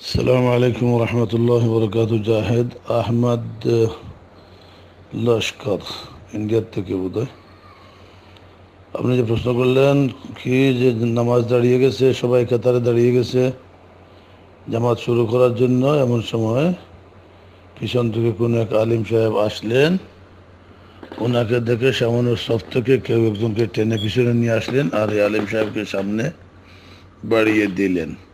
السلام عليكم ورحمة الله وبركاته জাহেদ আহমদ লস্কর ইন্ডিয়ার থেকে বোধ আপনি যে প্রশ্ন করলেন কি যে নামাজ দাঁড়িয়ে গেছে সবাই কাতারে দাঁড়িয়ে গেছে জামাত শুরু করার জন্য এমন সময় পিছন থেকে কোনো এক আলিম সাহেব আসলেন ওনাকে দেখে সামান্য সব থেকে কেউ একজনকে টেনে পিছনে নিয়ে আসলেন আর এই আলিম সাহেবকে সামনে বাড়িয়ে দিলেন বা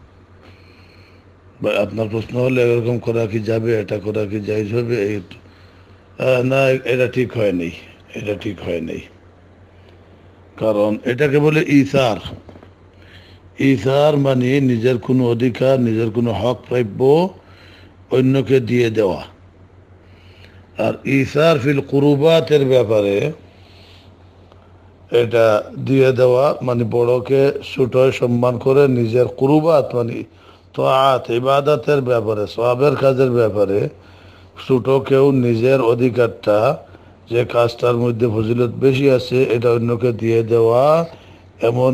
আপনার প্রশ্ন হলে এরকম করা কি যাবে, এটা করা কি জায়জ হবে না, এটা ঠিক হয়নি এটা ঠিক হয়নি কারণ এটাকে বলে ইসার। ইসার মানে নিজের কোনো অধিকার, নিজের কোনো হক, প্রাপ্য অন্যকে দিয়ে দেওয়া। আর ইসার ফিল কুরুবাতের ব্যাপারে এটা দিয়ে দেওয়া মানে বড়কে ছোটয় সম্মান করে নিজের কুরুবাত মানে তোয়াত ইবাদতের ব্যাপারে সবের কাজের ব্যাপারে ছোট কেউ নিজের অধিকারটা যে কাজটার মধ্যে ফজিলত বেশি আছে, এটা অন্যকে দিয়ে দেওয়া এমন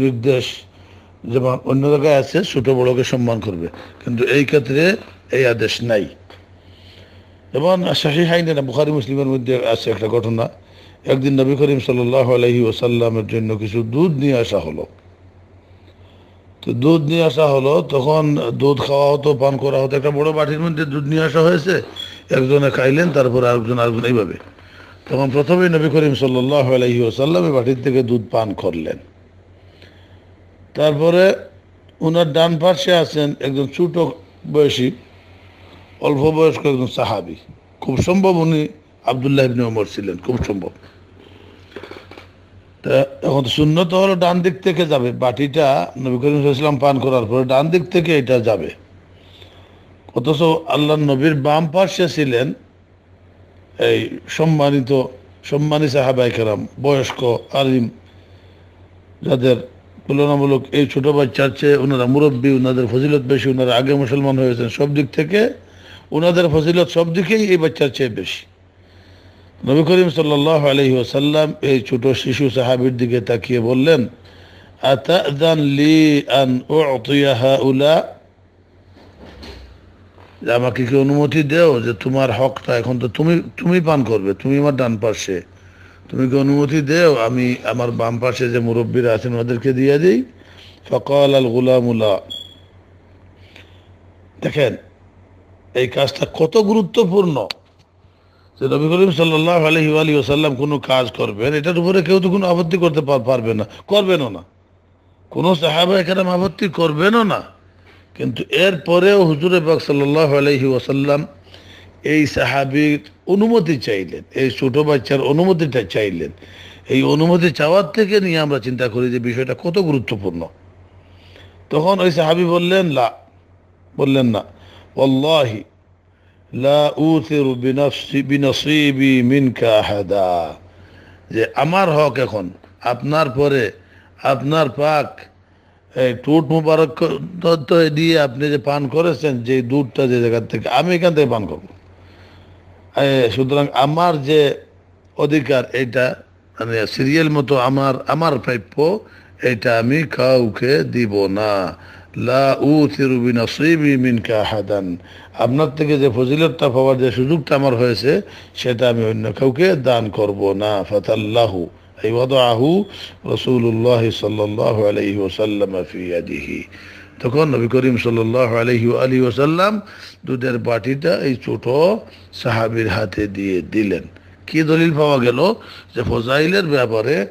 নির্দেশ যেমন অন্য জায়গায় আছে, ছোট বড়কে সম্মান করবে। কিন্তু এই ক্ষেত্রে এই আদেশ নাই। এবং শাহী হাইনে না বুখারি মুসলিমের মধ্যে আছে একটা ঘটনা। একদিন নবী করিম সাল্লাহ আলহি ওসাল্লামের জন্য কিছু দুধ নিয়ে আসা হলো। তো দুধ নিয়ে আসা হলো, তখন দুধ খাওয়া হতো, পান করা হতো। একটা বড় বাটির মধ্যে দুধ নিয়ে আসা হয়েছে, একজনে খাইলেন, তারপর আরেকজন আরেকজন এইভাবে। তখন প্রথমেই নবী করিম সাল্লাহ এই বাটির থেকে দুধ পান করলেন। তারপরে ওনার ডান পাশে আছেন একজন ছোট বয়সী, অল্প বয়স্ক একজন সাহাবি। খুব সম্ভব উনি আবদুল্লাহ ইবনে ওমর ছিলেন, খুব সম্ভব। তা এখন শূন্যত হলো ডান দিক থেকে যাবে, বাটিটা নবী করিম ইসলাম পান করার পরে ডান দিক থেকে এটা যাবে। অথচ আল্লাহ নবীর বাম পাশে ছিলেন এই সম্মানিত, সম্মানী সাহাবাই কেরাম, বয়স্ক, আলিম, যাদের তুলনামূলক এই ছোট বাচ্চার চেয়ে ওনারা মুরব্বী ওনাদের ফজিলত বেশি ওনারা আগে মুসলমান হয়েছেন, সব দিক থেকে ওনাদের ফজিলত সব দিকেই এই বাচ্চার চেয়ে বেশি। নবী করিম সাল্লাহ আলহি ওসাল্লাম এই ছোট শিশু সাহাবির দিকে তাকিয়ে বললেন আমাকে কি অনুমতি দেও যে তোমার হকটা এখন তো তুমি তুমি পান করবে, তুমি আমার ডান পাশে। তুমি কি অনুমতি দেও আমি আমার বাম পাশে যে মুরব্বীরা আছেন ওদেরকে দিয়ে দিই? ফকাল আল গুলামুল্লাহ দেখেন, এই কাজটা কত গুরুত্বপূর্ণ। যে নবী করিম সাল্লাহ আলহি আলী ওসাল্লাম কোনো কাজ করবেন, এটার উপরে কেউ তো কোনো আপত্তি করতে পারবে না, করবেনও না। কোনো সাহাবা এখানে আপত্তি করবেনও না। কিন্তু এরপরেও হুজুর বাক সাল্লাহ আলহি ওসাল্লাম এই সাহাবির অনুমতি চাইলেন, এই ছোট বাচ্চার অনুমতিটা চাইলেন। এই অনুমতি চাওয়ার থেকে নিয়ে আমরা চিন্তা করি যে বিষয়টা কত গুরুত্বপূর্ণ। তখন ওই সাহাবি বললেন, লা। বললেন, না। ওল্লাহি লা উথিরু বিনসিবি মিনকা আহাদা। যে আমার হক এখন, আপনার পরে, আপনার পাক, এই টুট মুবারক দিয়ে আপনি যে পান করেছেন, যে দুধটা যে জায়গার থেকে, আমি এখান থেকে পান করব। সুতরাং আমার যে অধিকার এটা মানে সিরিয়াল মতো আমার আমার প্রাপ্য, এটা আমি কাউকে দিব না। আপনার থেকে যে ফজিলতটা পাওয়ার যে সুযোগটা আমার হয়েছে, সেটা আমি অন্য কাউকে দান করব না। ফাতাল্লাহু, এই ওয়াসাল্লাম ফি ইয়াদিহি। তখন নবী করিম সাল্লাহ আলী ওসাল্লাম দুধের বাটিটা এই ছোট সাহাবির হাতে দিয়ে দিলেন। কি দলিল পাওয়া গেল? যে ফজাইলের ব্যাপারে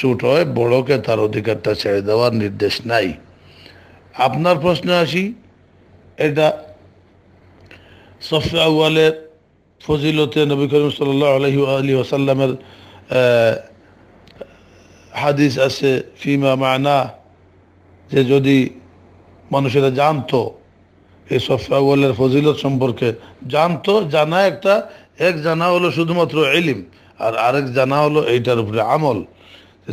ছোটয় বড়কে তার অধিকারটা ছেড়ে দেওয়ার নির্দেশ নাই। আপনার প্রশ্নে আসি, এটা সফে আউয়ালের ফজিলতে নবী করিম সাল্লাহ আলহি আলী ওসাল্লামের হাদিস আছে, ফিমা মানা, যে যদি মানুষেরা জানতো, এই সফাওয়ালের ফজিলত সম্পর্কে জানতো, জানা একটা, এক জানা হলো শুধুমাত্র এলিম আর আরেক জানা হলো এইটার উপরে আমল।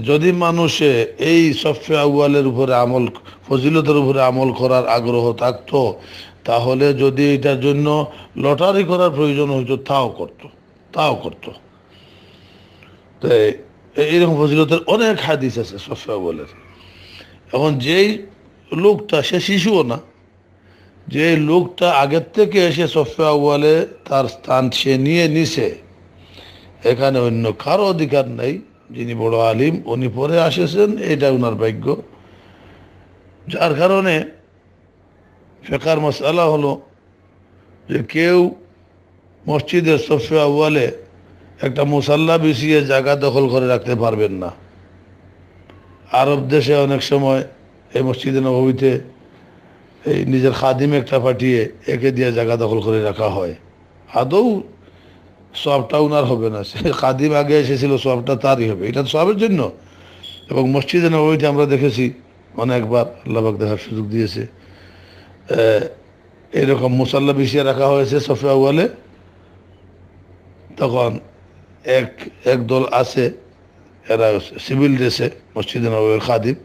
যদি মানুষে এই সফে আউয়ালের উপরে আমল ফজিলতের উপরে আমল করার আগ্রহ থাকতো, তাহলে যদি এটার জন্য লটারি করার প্রয়োজন হইতো, তাও করতো, তাও করত। তো এইরকম ফজিলতের অনেক হাদিস আছে সফে আউয়ালের এখন যেই লোকটা, সে শিশুও না যে লোকটা আগের থেকে এসে সফে আউ্বালে তার স্থান সে নিয়ে নিছে, এখানে অন্য কারও অধিকার নেই, যিনি বড় আলিম, উনি পরে আসেছেন এটা ওনার ভাগ্য। যার কারণে ফেকার মশালা হলো যে কেউ মসজিদের সফে আউ্বালে একটা মুসাল্লা বিছিয়ে জায়গা দখল করে রাখতে পারবেন না। আরব দেশে অনেক সময় এই মসজিদে নবীতে এই নিজের খাদিম একটা পাঠিয়ে একে দিয়ে জায়গা দখল করে রাখা হয়। আদৌ সবটা উনার হবে না। সে খাদিম আগে এসেছিল, সবটা তারই হবে। এটা সবের জন্য। এবং মসজিদে নবীতে আমরা দেখেছি অনেকবার আল্লাহবাক দেখার সুযোগ দিয়েছে। এরকম মুসাল্লা বিছিয়ে রাখা হয়েছে সফিয়া ওয়ালে তখন এক এক দল আছে, এরা সিভিল ড্রেসে, মসজিদে নবীর খাদিম।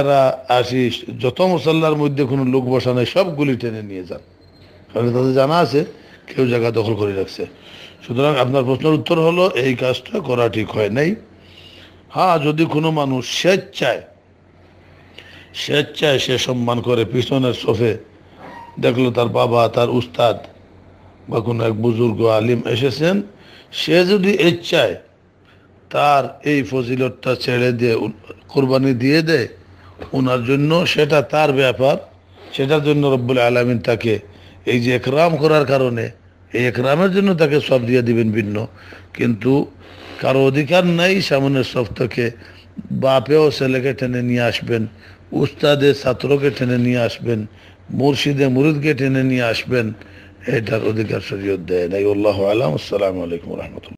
এরা আসি, যত মুসাল্লার মধ্যে কোনো লোক বসা নেই, সবগুলি টেনে নিয়ে যান। কারণ তাদের জানা আছে, কেউ জায়গা দখল করে রাখছে। সুতরাং আপনার প্রশ্নের উত্তর হলো, এই কাজটা করা ঠিক হয় নাই। হ্যাঁ যদি কোনো মানুষ স্বেচ্ছায় স্বেচ্ছায় সে সম্মান করে পিছনের সোফে দেখল তার বাবা, তার উস্তাদ বা কোনো এক বুজুর্গ আলিম এসেছেন। সে যদি ইচ্ছায় তার এই ফজিলতটা ছেড়ে দিয়ে কোরবানি দিয়ে দেয় ওনার জন্য সেটা তার ব্যাপার। সেটার জন্য রব্বুল আলমিন তাকে এই যে একরাম করার কারণে, এই একরামের জন্য তাকে সব দিয়ে দিবেন ভিন্ন। কিন্তু কারও অধিকার নাই, সামনের সব থেকে বাপেও ছেলেকে টেনে নিয়ে আসবেন, উস্তাদে ছাত্রকে টেনে নিয়ে আসবেন, মুর্শিদে মুরিদকে টেনে নিয়ে আসবেন, এটার অধিকার শরীয়ত দেয় নাই। আল্লাহ আলাম। আসসালামু আলাইকুম রহমতুল্লাহ।